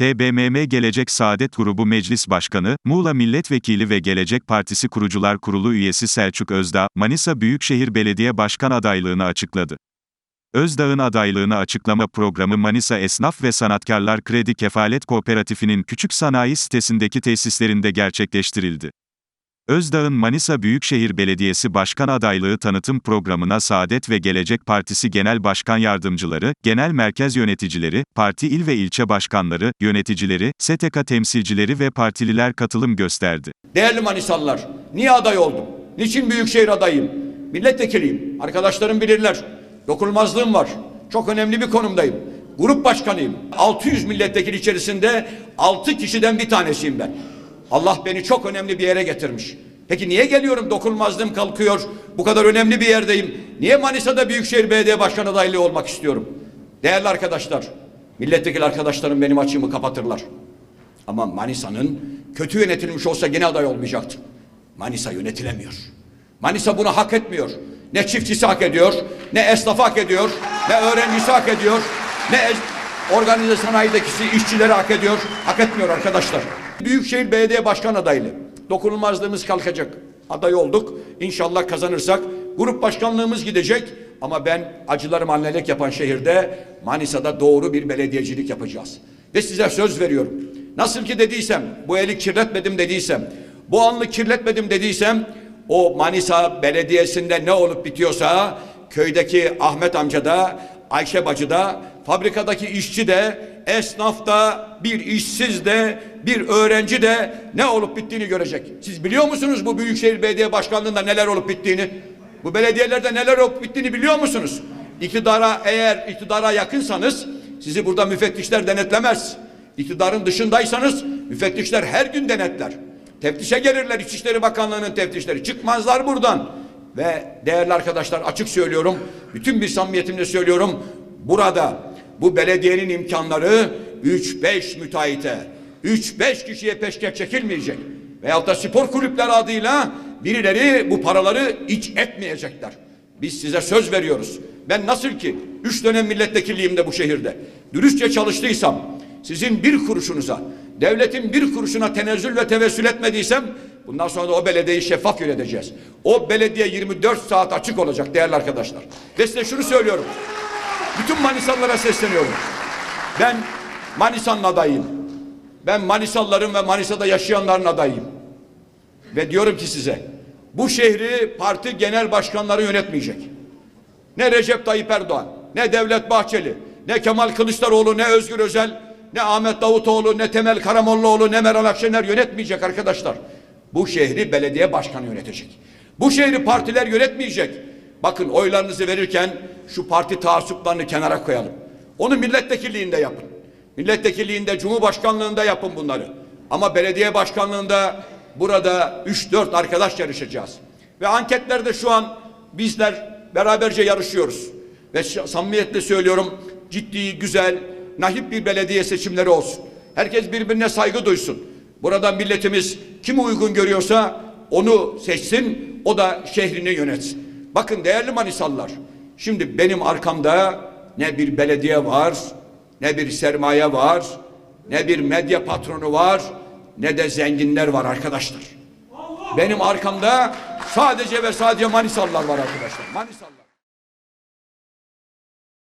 TBMM Gelecek Saadet Grubu Meclis Başkanı, Muğla Milletvekili ve Gelecek Partisi Kurucular Kurulu üyesi Selçuk Özdağ, Manisa Büyükşehir Belediye Başkan adaylığını açıkladı. Özdağ'ın adaylığını açıklama programı Manisa Esnaf ve Sanatkarlar Kredi Kefalet Kooperatifi'nin küçük sanayi sitesindeki tesislerinde gerçekleştirildi. Özdağ'ın Manisa Büyükşehir Belediyesi Başkan adaylığı tanıtım programına Saadet ve Gelecek Partisi Genel Başkan Yardımcıları, Genel Merkez Yöneticileri, parti il ve ilçe başkanları, yöneticileri, STK temsilcileri ve partililer katılım gösterdi. Değerli Manisalılar, niye aday oldum? Niçin Büyükşehir adayım? Milletvekiliyim. Arkadaşlarım bilirler. Dokunulmazlığım var. Çok önemli bir konumdayım. Grup başkanıyım. 600 milletvekili içerisinde 6 kişiden bir tanesiyim ben. Allah beni çok önemli bir yere getirmiş. Peki niye geliyorum? Dokunulmazlığım kalkıyor. Bu kadar önemli bir yerdeyim. Niye Manisa'da Büyükşehir Belediye Başkan adaylığı olmak istiyorum? Değerli arkadaşlar, milletvekili arkadaşlarım benim açığımı kapatırlar. Ama Manisa'nın kötü yönetilmiş olsa gene aday olmayacaktı. Manisa yönetilemiyor. Manisa bunu hak etmiyor. Ne çiftçisi hak ediyor, ne esnafı hak ediyor, ne öğrencisi hak ediyor, ne organize sanayideki işçileri hak ediyor. Hak etmiyor arkadaşlar. Büyükşehir Belediye Başkan adaylı. Dokunulmazlığımız kalkacak. Aday olduk. İnşallah kazanırsak grup başkanlığımız gidecek. Ama ben acılarım annelik yapan şehirde Manisa'da doğru bir belediyecilik yapacağız. Ve size söz veriyorum. Nasıl ki dediysem, bu eli kirletmedim dediysem, bu anlı kirletmedim dediysem, o Manisa Belediyesi'nde ne olup bitiyorsa, köydeki Ahmet amca da, Ayşe bacı da, fabrikadaki işçi de, esnaf da, bir işsiz de, bir öğrenci de ne olup bittiğini görecek. Siz biliyor musunuz bu Büyükşehir Belediye Başkanlığı'nda neler olup bittiğini? Bu belediyelerde neler olup bittiğini biliyor musunuz? İktidara eğer iktidara yakınsanız sizi burada müfettişler denetlemez. İktidarın dışındaysanız müfettişler her gün denetler. Teftişe gelirler İçişleri Bakanlığı'nın teftişleri. Çıkmazlar buradan. Ve değerli arkadaşlar açık söylüyorum. Bütün bir samimiyetimle söylüyorum. Burada bu belediyenin imkanları 3-5 müteahhite, 3-5 kişiye peşkeş çekilmeyecek. Veyahut da spor kulüpleri adıyla birileri bu paraları iç etmeyecekler. Biz size söz veriyoruz. Ben nasıl ki üç dönem milletvekilliğimde bu şehirde dürüstçe çalıştıysam, sizin bir kuruşunuza, devletin bir kuruşuna tenezzül ve tevessül etmediysem, bundan sonra da o belediyeyi şeffaf yöneteceğiz. O belediye 24 saat açık olacak değerli arkadaşlar. Ve size şunu söylüyorum. Bütün Manisalılara sesleniyorum. Ben Manisa'nın adayıyım. Ben Manisalıların ve Manisa'da yaşayanların adayıyım. Ve diyorum ki size bu şehri parti genel başkanları yönetmeyecek. Ne Recep Tayyip Erdoğan, ne Devlet Bahçeli, ne Kemal Kılıçdaroğlu, ne Özgür Özel, ne Ahmet Davutoğlu, ne Temel Karamollaoğlu, ne Meral Akşener yönetmeyecek arkadaşlar. Bu şehri belediye başkanı yönetecek. Bu şehri partiler yönetmeyecek. Bakın oylarınızı verirken şu parti taassuplarını kenara koyalım. Onu milletvekilliğinde yapın. Milletvekilliğinde, cumhurbaşkanlığında yapın bunları. Ama belediye başkanlığında burada 3-4 arkadaş yarışacağız. Ve anketlerde şu an bizler beraberce yarışıyoruz. Ve samimiyetle söylüyorum ciddi, güzel, nahip bir belediye seçimleri olsun. Herkes birbirine saygı duysun. Burada milletimiz kimi uygun görüyorsa onu seçsin, o da şehrini yönetsin. Bakın değerli Manisalılar, şimdi benim arkamda ne bir belediye var, ne bir sermaye var, ne bir medya patronu var, ne de zenginler var arkadaşlar. Benim arkamda sadece ve sadece Manisalılar var arkadaşlar. Manisalılar.